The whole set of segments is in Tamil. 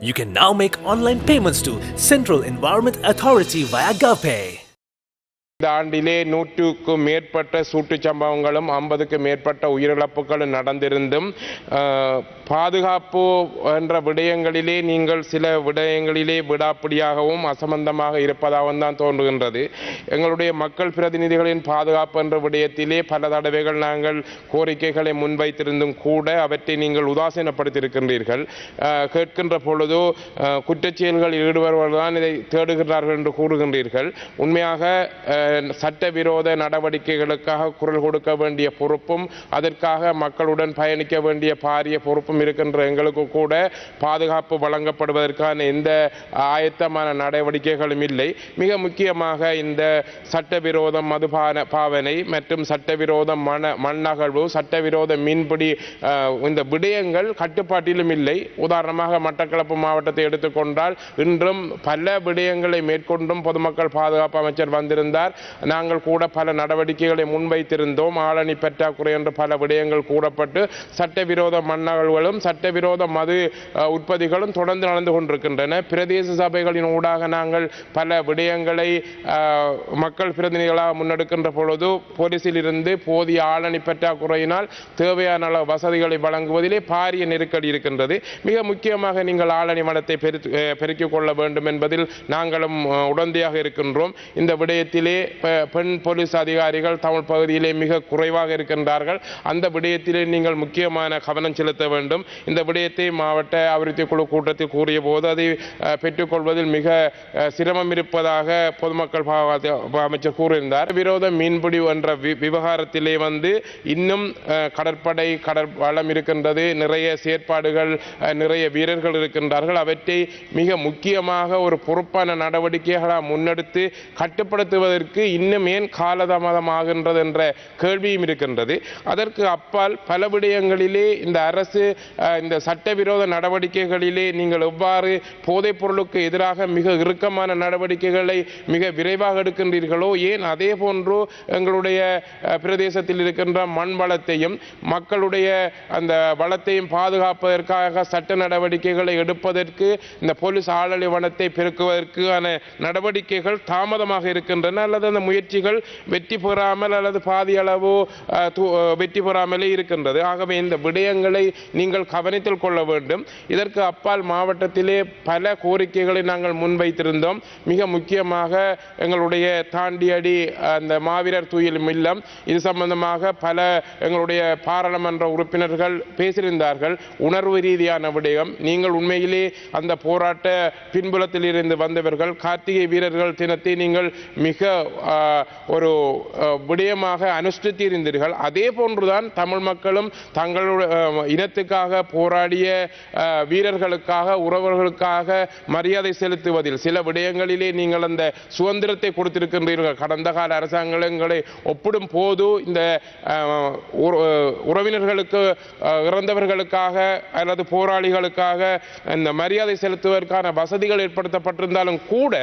You can now make online payments to Central Environment Authority via GovPay. இந்த ஆண்டிலே நூற்றுக்கும் மேற்பட்ட சூட்டுச் சம்பவங்களும் ஐம்பதுக்கும் மேற்பட்ட உயிரிழப்புகளும் நடந்திருந்தும் பாதுகாப்பு என்ற விடயங்களிலே நீங்கள் சில விடயங்களிலே விடாப்பிடியாகவும் அசம்பந்தமாக இருப்பதாகவும் தான் தோன்றுகின்றது. எங்களுடைய மக்கள் பிரதிநிதிகளின் பாதுகாப்பு என்ற விடயத்திலே பல தடவைகள் நாங்கள் கோரிக்கைகளை முன்வைத்திருந்தும் கூட அவற்றை நீங்கள் உதாசீனப்படுத்தியிருக்கின்றீர்கள். கேட்கின்ற பொழுதோ குற்றச்செயல்களில் ஈடுபடுவர்கள் தான் இதை தேடுகிறார்கள் என்று கூறுகின்றீர்கள். உண்மையாக சட்டவிரோத நடவடிக்கைகளுக்காக குரல் கொடுக்க வேண்டிய பொறுப்பும் அதற்காக மக்களுடன் பயணிக்க வேண்டிய பாரிய பொறுப்பும் இருக்கின்ற எங்களுக்கு கூட பாதுகாப்பு வழங்கப்படுவதற்கான எந்த ஆயத்தமான நடவடிக்கைகளும் இல்லை. மிக முக்கியமாக இந்த சட்டவிரோத மதுபான பாவனை மற்றும் சட்டவிரோத மன மண்ணகழ்வு சட்டவிரோத மீன்பிடி இந்த விடயங்கள் கட்டுப்பாட்டிலும் இல்லை. உதாரணமாக மட்டக்களப்பு மாவட்டத்தை எடுத்துக்கொண்டால் இன்றும் பல விடயங்களை மேற்கொண்டும் பொதுமக்கள் பாதுகாப்பு அமைச்சர் வந்திருந்தார். நாங்கள் கூட பல நடவடிக்கைகளை முன்வைத்திருந்தோம். ஆளணி பற்றாக்குறை என்று பல விடயங்கள் கூறப்பட்டு சட்டவிரோத மன்னர்களும் சட்டவிரோத மது உற்பத்திகளும் தொடர்ந்து நடந்து கொண்டிருக்கின்றன. பிரதேச சபைகளின் ஊடாக நாங்கள் பல விடயங்களை மக்கள் பிரதிநிதிகளாக முன்னெடுக்கின்ற பொழுது போலீஸில் இருந்து போதிய ஆளணி பற்றாக்குறையினால் தேவையான அளவு வசதிகளை வழங்குவதிலே பாரிய நெருக்கடி இருக்கின்றது. மிக முக்கியமாக நீங்கள் ஆளணி வனத்தை பெருத்து- பெருக்கிக் கொள்ள வேண்டும் என்பதில் நாங்களும் உடந்தையாக இருக்கின்றோம். இந்த விடயத்திலே பெண் போலீஸ் அதிகாரிகள் தமிழ் பகுதியிலே மிக குறைவாக இருக்கின்றார்கள். அந்த விடயத்திலே நீங்கள் முக்கியமான கவனம் செலுத்த வேண்டும். இந்த விடயத்தை மாவட்ட அபிவிருத்தி குழு கூட்டத்தில் கூறிய போது அதை பெற்றுக்கொள்வதில் மிக சிரமம் இருப்பதாக பொதுமக்கள் அமைச்சர் கூறியிருந்தார். விரோத மீன்பிடி என்ற வி- விவகாரத்திலே வந்து இன்னும் கடற்படை கடற்பலம் இருக்கின்றது. நிறைய செயற்பாடுகள் நிறைய வீரர்கள் இருக்கின்றார்கள். அவற்றை மிக முக்கியமாக ஒரு பொறுப்பான நடவடிக்கைகளாக முன்னெடுத்து கட்டுப்படுத்துவதற்கு இன்னும் ஏன் காலதாமதமாகின்றது என்ற கேள்வியும் இருக்கின்றது. அதற்கு அப்பால் பல விடயங்களிலே இந்த அரசு இந்த சட்டவிரோத நடவடிக்கைகளிலே நீங்கள் எவ்வாறு போதைப் பொருளுக்கு எதிராக மிக இறுக்கமான நடவடிக்கைகளை மிக விரைவாக எடுக்கின்றீர்களோ ஏன் அதே போன்று எங்களுடைய பிரதேசத்தில் இருக்கின்ற மண் வளத்தையும் மக்களுடைய அந்த வளத்தையும் பாதுகாப்பதற்காக சட்ட நடவடிக்கைகளை எடுப்பதற்கு இந்த போலீஸ் ஆளலை வனத்தை பெருக்குவதற்கான நடவடிக்கைகள் தாமதமாக இருக்கின்றன அல்லது அந்த முயற்சிகள் வெற்றி பெறாமல் அல்லது பாதி அளவோ வெற்றி பெறாமலே இருக்கின்றது. ஆகவே இந்த விடயங்களை நீங்கள் கவனத்தில் கொள்ள வேண்டும். இதற்கு அப்பால் மாவட்டத்திலே பல கோரிக்கைகளை நாங்கள் முன்வைத்திருந்தோம். மிக முக்கியமாக எங்களுடைய தாண்டியடி அந்த மாவீரர் துயில் இல்லம் இது சம்பந்தமாக பல எங்களுடைய பாராளுமன்ற உறுப்பினர்கள் பேசியிருந்தார்கள். உணர்வு ரீதியான விடயம். நீங்கள் உண்மையிலே அந்த போராட்ட பின்புலத்தில் இருந்து வந்தவர்கள் கார்த்திகை வீரர்கள் தினத்தை நீங்கள் மிக ஒரு விடயமாக அனுஷ்டித்திருந்தீர்கள். அதே போன்றுதான் தமிழ் மக்களும் தங்களுடைய இனத்துக்காக போராடிய வீரர்களுக்காக உறவர்களுக்காக மரியாதை செலுத்துவதில் சில விடயங்களிலே நீங்கள் அந்த சுதந்திரத்தை கொடுத்திருக்கின்றீர்கள். கடந்த கால அரசாங்கங்களை ஒப்பிடும் போது இந்த உறவினர்களுக்கு இறந்தவர்களுக்காக அல்லது போராளிகளுக்காக இந்த மரியாதை செலுத்துவதற்கான வசதிகள் ஏற்படுத்தப்பட்டிருந்தாலும் கூட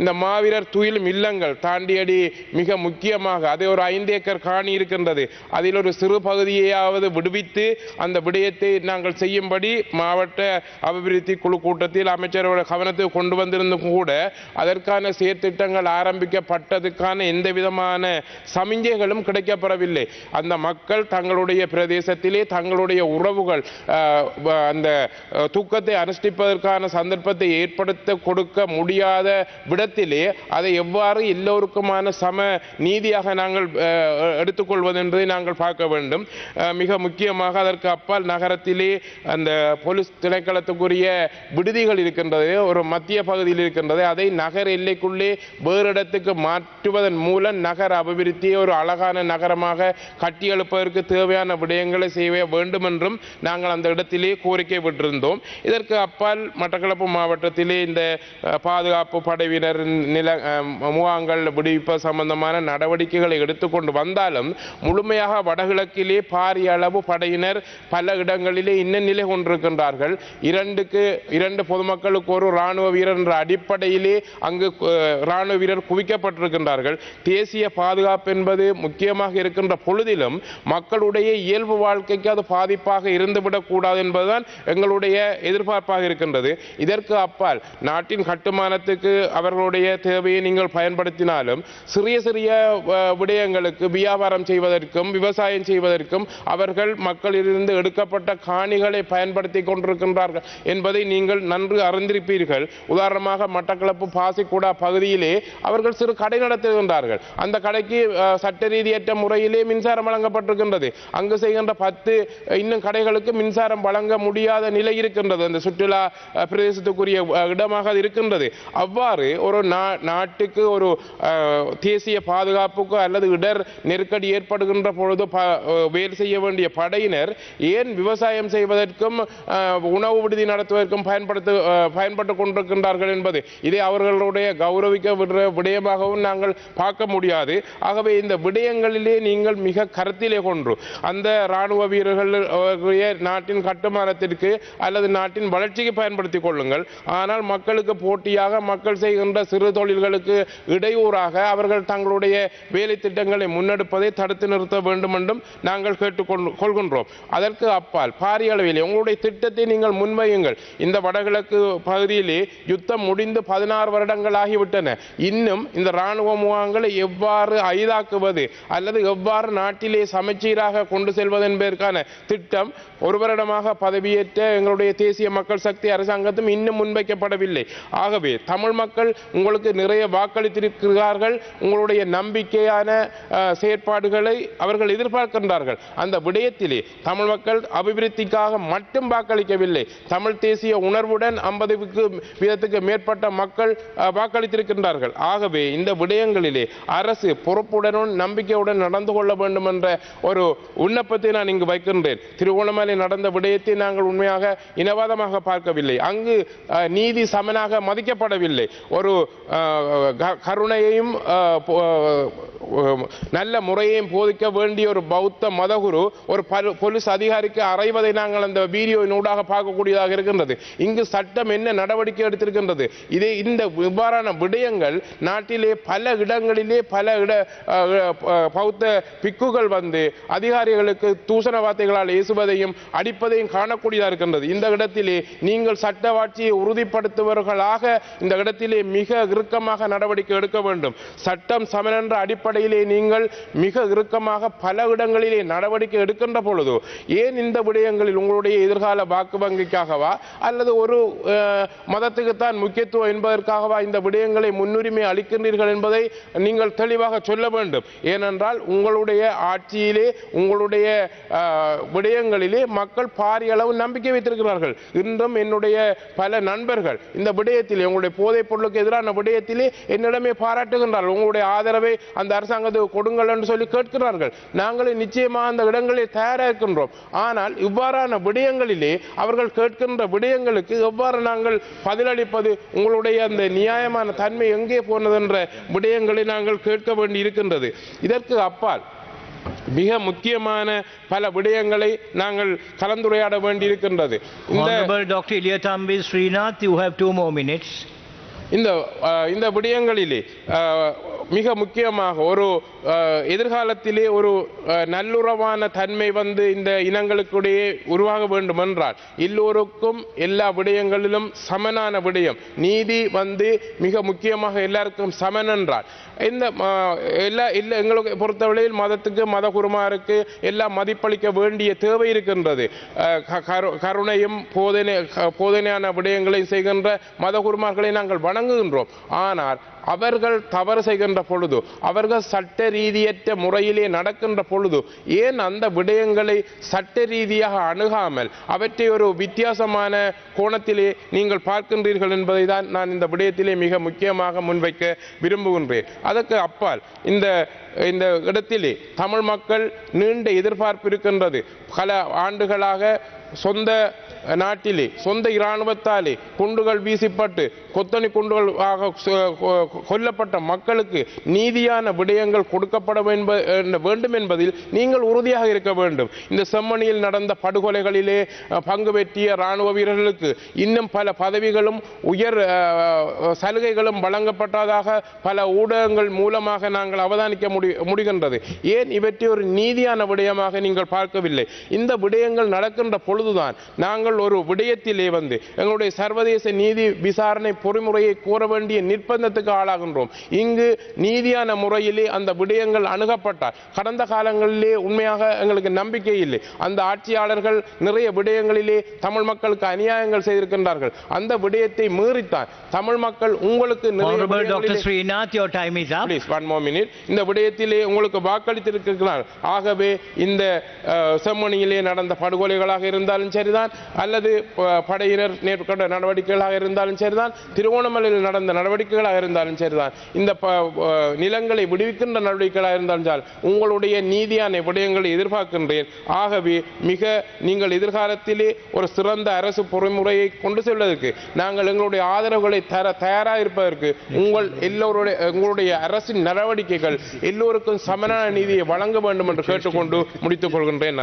இந்த மாவீரர் துயிலும் இல்லங்கள் தாண்டியடி மிக முக்கியமாக அதை ஒரு ஐந்து ஏக்கர் காணி இருக்கின்றது. அதில் ஒரு சிறு பகுதியையாவது விடுவித்து அந்த விடயத்தை நாங்கள் செய்யும்படி மாவட்ட அபிவிருத்தி குழு கூட்டத்தில் அமைச்சரோட கவனத்துக்கு கொண்டு வந்திருந்தும் கூட அதற்கான செயற்திட்டங்கள் ஆரம்பிக்கப்பட்டதுக்கான எந்த விதமான சமிஞ்சைகளும் கிடைக்கப்பெறவில்லை. அந்த மக்கள் தங்களுடைய பிரதேசத்திலே தங்களுடைய உறவுகள் அந்த தூக்கத்தை அனுஷ்டிப்பதற்கான சந்தர்ப்பத்தை ஏற்படுத்த கொடுக்க முடியாத விடத்திலே அதை எவ்வாறு எல்லோருக்குமான சம நீதியாக நாங்கள் எடுத்துக்கொள்வது என்பதை நாங்கள் பார்க்க வேண்டும். மிக முக்கியமாக அதற்கு அப்பால் நகரத்திலே அந்த போலீஸ் திணைக்களத்துக்குரிய விடுதிகள் இருக்கின்றது ஒரு மத்திய பகுதியில் இருக்கின்றது. அதை நகர எல்லைக்குள்ளே வேறு இடத்துக்கு மாற்றுவதன் மூலம் நகர அபிவிருத்தியை ஒரு அழகான நகரமாக கட்டியெழுப்பதற்கு தேவையான விடயங்களை செய்ய வேண்டும் என்றும் நாங்கள் அந்த இடத்திலே கோரிக்கை விட்டிருந்தோம். இதற்கு அப்பால் மட்டக்களப்பு மாவட்டத்திலே இந்த பாதுகாப்பு படையினர் நில முகாங்கள் விடுவிப்பது சம்பந்தமான நடவடிக்கைகளை எடுத்துக்கொண்டு வந்தாலும் முழுமையாக வடகிழக்கிலே பாரிய அளவு படையினர் பல இடங்களிலே இன்ன நிலை கொண்டிருக்கின்றார்கள். இரண்டுக்கு இரண்டு பொதுமக்களுக்கு ஒரு ராணுவ வீரர் என்ற அடிப்படையிலே அங்கு இராணுவ ராணுவ வீரர் குவிக்கப்பட்டிருக்கின்றார்கள். தேசிய பாதுகாப்பு என்பது முக்கியமாக இருக்கின்ற பொழுதிலும் மக்களுடைய இயல்பு வாழ்க்கைக்கு அது பாதிப்பாக இருந்துவிடக்கூடாது என்பதுதான் எங்களுடைய எதிர்பார்ப்பாக இருக்கின்றது. இதற்கு அப்பால் நாட்டின் கட்டுமானத்துக்கு அவர்களுடைய தேவையை நீங்கள் பயன்படுத்தினாலும் சிறிய சிறிய விடயங்களுக்கு வியாபாரம் செய்வதற்கும் விவசாயம் செய்வதற்கும் அவர்கள் மக்களிலிருந்து எடுக்கப்பட்ட காணிகளை பயன்படுத்தி கொண்டிருக்கின்றார்கள் என்பதை நீங்கள் நன்கு அறிந்திருப்பீர்கள். உதாரணமாக மட்டக்களப்பு பாசிக்குடா பகுதியிலே அவர்கள் சிறு கடை நடத்துகின்றார்கள். அந்த கடைக்கு சட்ட ரீதியற்ற முறையிலே மின்சாரம் வழங்கப்பட்டிருக்கின்றது. அங்கு செய்கின்ற பத்து இன்னும் கடைகளுக்கு மின்சாரம் வழங்க முடியாத நிலை இருக்கின்றது. அந்த சுற்றுலா பிரதேசத்துக்குரிய இடமாக இருக்கின்றது. அவ்வாறு ஒரு நா- நாட்டுக்கு ஒரு தேசிய பாதுகாப்புக்கு அல்லது இடர் நெருக்கடி ஏற்படுகின்ற பொழுது ப- வேலை செய்ய வேண்டிய படையினர் ஏன் விவசாயம் செய்வதற்கும் உணவு விடுதி நடத்துவதற்கும் பயன்படுத்த பயன்பட்டு கொண்டிருக்கின்றார்கள் என்பது இதை அவர்களுடைய கௌரவிக்க விடுற விடயமாகவும் நாங்கள் பார்க்க முடியாது. ஆகவே இந்த விடயங்களிலே நீங்கள் மிக கருத்திலே கொன்று அந்த ராணுவ வீரர்கள் நாட்டின் கட்டுமானத்திற்கு அல்லது நாட்டின் வளர்ச்சிக்கு பயன்படுத்திக் கொள்ளுங்கள். ஆனால் மக்களுக்கு போட்டியாக மக்கள் செய்கின்ற சிறு தொழில்களுக்கு இடையூறாக அவர்கள் தங்களுடைய வேலை திட்டங்களை முன்னெடுப்பதை தடுத்து நிறுத்த வேண்டும் என்றும் நாங்கள் கேட்டுக்கொண்டு கொள்கின்றோம். அதற்கு அப்பால் பாரிய அளவிலே உங்களுடைய திட்டத்தை நீங்கள் முன்வையுங்கள். இந்த வடகிழக்கு பகுதியிலே யுத்தம் முடிந்து பதினாறு வருடங்கள் ஆகிவிட்டன. இன்னும் இந்த ராணுவ முகாம்களை எவ்வாறு ஐதாக்குவது அல்லது எவ்வாறு நாட்டிலே சமச்சீராக கொண்டு செல்வது என்பதற்கான திட்டம் ஒரு வருடமாக பதவியேற்ற எங்களுடைய தேசிய மக்கள் சக்தி அரசாங்கத்தும் இன்னும் முன்வைக்கப்படவில்லை. ஆகவே தமிழ் மக்கள் உங்களுக்கு நிறைய வாக்களித்திருக்கிறார்கள் உங்களுடைய நம்பிக்கையான செயற்பாடுகளை அவர்கள் எதிர்பார்க்கின்றார்கள். அந்த விடயத்திலே தமிழ் மக்கள் அபிவிருத்திக்காக மட்டும் வாக்களிக்கவில்லை. தமிழ் தேசிய உணர்வுடன் ஐம்பதுக்கு வீதத்துக்கு மேற்பட்ட மக்கள் வாக்களித்திருக்கின்றார்கள். ஆகவே இந்த விடயங்களிலே அரசு பொறுப்புடனும் நம்பிக்கையுடன் நடந்து கொள்ள வேண்டும் என்ற ஒரு விண்ணப்பத்தை நான் இங்கு வைக்கின்றேன். திருவோணமலை நடந்த விடயத்தை நாங்கள் உண்மையாக இனவாதமாக பார்க்கவில்லை. அங்கு நீதி சமனாக மதிக்கப்படவில்லை. ஒரு க- கருணையையும் நல்ல முறையையும் போதிக்க வேண்டிய ஒரு பௌத்த மதகுரு ஒரு போலீஸ் அதிகாரிக்கு அறைவதை நாங்கள் அந்த வீடியோவின் ஊடாக பார்க்கக்கூடியதாக இருக்கின்றது இங்கு சட்டம் என்ன நடவடிக்கை எடுத்திருக்கின்றது இதே இந்த இவ்வாறான விடயங்கள் நாட்டிலே பல இடங்களிலே பல இட பௌத்த பிக்குகள் வந்து அதிகாரிகளுக்கு தூசண வார்த்தைகளால் ஏசுவதையும் அடிப்பதையும் காணக்கூடியதாக இருக்கின்றது இந்த இடத்திலே நீங்கள் சட்டவாட்சியை உறுதிப்படுத்துபவர்களாக இந்த இடத்திலே மிக இறுக்கமாக நடவடிக்கை எடுக்க வேண்டும் சட்டம் சமனன்ற அடிப்படையிலே நீங்கள் மிக இறுக்கமாக பல இடங்களிலே நடவடிக்கை எடுக்கின்ற பொழுது ஏன் இந்த விடயங்களில் உங்களுடைய எதிர்கால வாக்கு வங்கிக்காகவா? அல்லது ஒரு மதத்துக்குத்தான் முக்கியத்துவம் என்பதற்காகவா இந்த விடயங்களை முன்னுரிமை அளிக்கின்றீர்கள் என்பதை நீங்கள் தெளிவாக சொல்ல வேண்டும். ஏனென்றால் உங்களுடைய ஆட்சியிலே உங்களுடைய விடயங்களிலே மக்கள் பாரிய அளவு நம்பிக்கை வைத்திருக்கிறார்கள். இன்றும் என்னுடைய பல நண்பர்கள் இந்த விடயத்திலே உங்களுடைய போதைப் பொருளுக்கு எதிரான விடயத்திலே என்னிடமே பாராட்டு கேட்கின்றார்கள் உங்களுடைய ஆதரவை அந்த அரசாங்கத்துக்கு கொடுங்கள் என்று சொல்லி கேட்கிறார்கள். நாங்களே நிச்சயமாக அந்த இடங்களில் தயாராக இருக்கின்றோம் ஆனால் இவ்வாறான விடயங்களிலே அவர்கள் கேட்கின்ற விடயங்களுக்கு எவ்வாறு நாங்கள் பதிலளிப்பது? உங்களுடைய அந்த நியாயமான தன்மை எங்கே போனது என்ற விடயங்களை நாங்கள் கேட்க வேண்டி இருக்கின்றது. இதற்கு அப்பால் மிக முக்கியமான பல விடயங்களை நாங்கள் கலந்துரையாட வேண்டியிருக்கின்றது இந்த Honorable Dr. Iliyatambi Srinath, you have two. இந்த இந்த விடயங்களிலே மிக முக்கியமாக ஒரு எதிர்காலத்திலே ஒரு நல்லுறவான தன்மை வந்து இந்த இனங்களுக்கிடையே உருவாக வேண்டும் என்றால் எல்லோருக்கும் எல்லா விடயங்களிலும் சமனான விடயம். நீதி வந்து மிக முக்கியமாக எல்லாருக்கும் சமன் என்றால். இந்த எல்லா இல்லை எங்களுக்கு பொறுத்தவரையில் மதத்துக்கு மத குருமாருக்கு எல்லாம் மதிப்பளிக்க வேண்டிய தேவை இருக்கின்றது. க- கரு- கருணையும் போதனை போதனையான விடயங்களை செய்கின்ற மத குருமார்களை நாங்கள் வணங்குகின்றோம். ஆனால் அவர்கள் தவறு செய்கின்ற பொழுது அவர்கள் சட்ட ரீதியற்ற முறையிலே நடக்கின்ற பொழுது ஏன் அந்த விடயங்களை சட்ட ரீதியாக அணுகாமல் அவற்றை ஒரு வித்தியாசமான கோணத்திலே நீங்கள் பார்க்கின்றீர்கள் என்பதை தான் நான் இந்த விடயத்திலே மிக முக்கியமாக முன்வைக்க விரும்புகின்றேன். அதற்கு அப்பால் இந்த இந்த இடத்திலே தமிழ் மக்கள் நீண்ட எதிர்பார்ப்பு இருக்கின்றது. பல ஆண்டுகளாக சொந்த நாட்டிலே சொந்த இராணுவத்தாலே குண்டுகள் வீசிப்பட்டு கொத்தணி குண்டுகள் ஆக கொ- கொல்லப்பட்ட மக்களுக்கு நீதியான விடயங்கள் கொடுக்கப்பட வேண்டும் என்பதில் நீங்கள் உறுதியாக இருக்க வேண்டும். இந்த செம்மணியில் நடந்த படுகொலைகளிலே பங்கு பெற்றிய இராணுவ வீரர்களுக்கு இன்னும் பல பதவிகளும் உயர் சலுகைகளும் வழங்கப்பட்டதாக பல ஊடகங்கள் மூலமாக நாங்கள் அவதானிக்க முடி முடிகின்றது. ஏன் இவற்றை ஒரு நீதியான விடயமாக நீங்கள் பார்க்கவில்லை? இந்த விடயங்கள் நடக்கின்ற பொழுதுதான் நாங்கள் ஒரு விடயத்திலே வந்து எங்களுடைய சர்வதேச நீதி விசாரணை பொறிமுறையை கூற வேண்டிய நிர்பந்தத்துக்கு ஆளாகின்றோம். இங்கு நீதியான முறையிலே அந்த விடயங்கள் அணுகப்பட்டால் கடந்த காலங்களிலே உண்மையாக எங்களுக்கு நம்பிக்கை இல்லை. அந்த ஆட்சியாளர்கள் நிறைய விடயங்களிலே தமிழ் மக்களுக்கு அநியாயங்கள் செய்திருக்கின்றார்கள். அந்த விடயத்தை மீறித்தான் தமிழ் மக்கள் உங்களுக்கு இந்த விடயத்திலே உங்களுக்கு வாக்களித்திருக்கிறார் ஆகவே இந்த செம்மணியிலே நடந்த படுகொலைகளாக இருந்தாலும் சரிதான். அல்லது படையினர் மேற்கொண்ட நடவடிக்கைகளாக இருந்தாலும் சரிதான் திருவோணமலையில் நடந்த நடவடிக்கைகளாக இருந்தாலும் சரிதான். இந்த ப- நிலங்களை விடுவிக்கின்ற நடவடிக்கைகளாக இருந்தாலும் சார் உங்களுடைய நீதியான விடயங்களை எதிர்பார்க்கின்றேன் ஆகவே மிக நீங்கள் எதிர்காலத்திலே ஒரு சிறந்த அரசு பொறிமுறையை கொண்டு செல்வதற்கு நாங்கள் எங்களுடைய ஆதரவுகளை தர தயாராக இருப்பதற்கு உங்கள் எல்லோருடைய உங்களுடைய அரசின் நடவடிக்கைகள் எல்லோருக்கும் சமனான நீதியை வழங்க வேண்டும் என்று கேட்டுக்கொண்டு முடித்துக் கொள்கின்றேன்.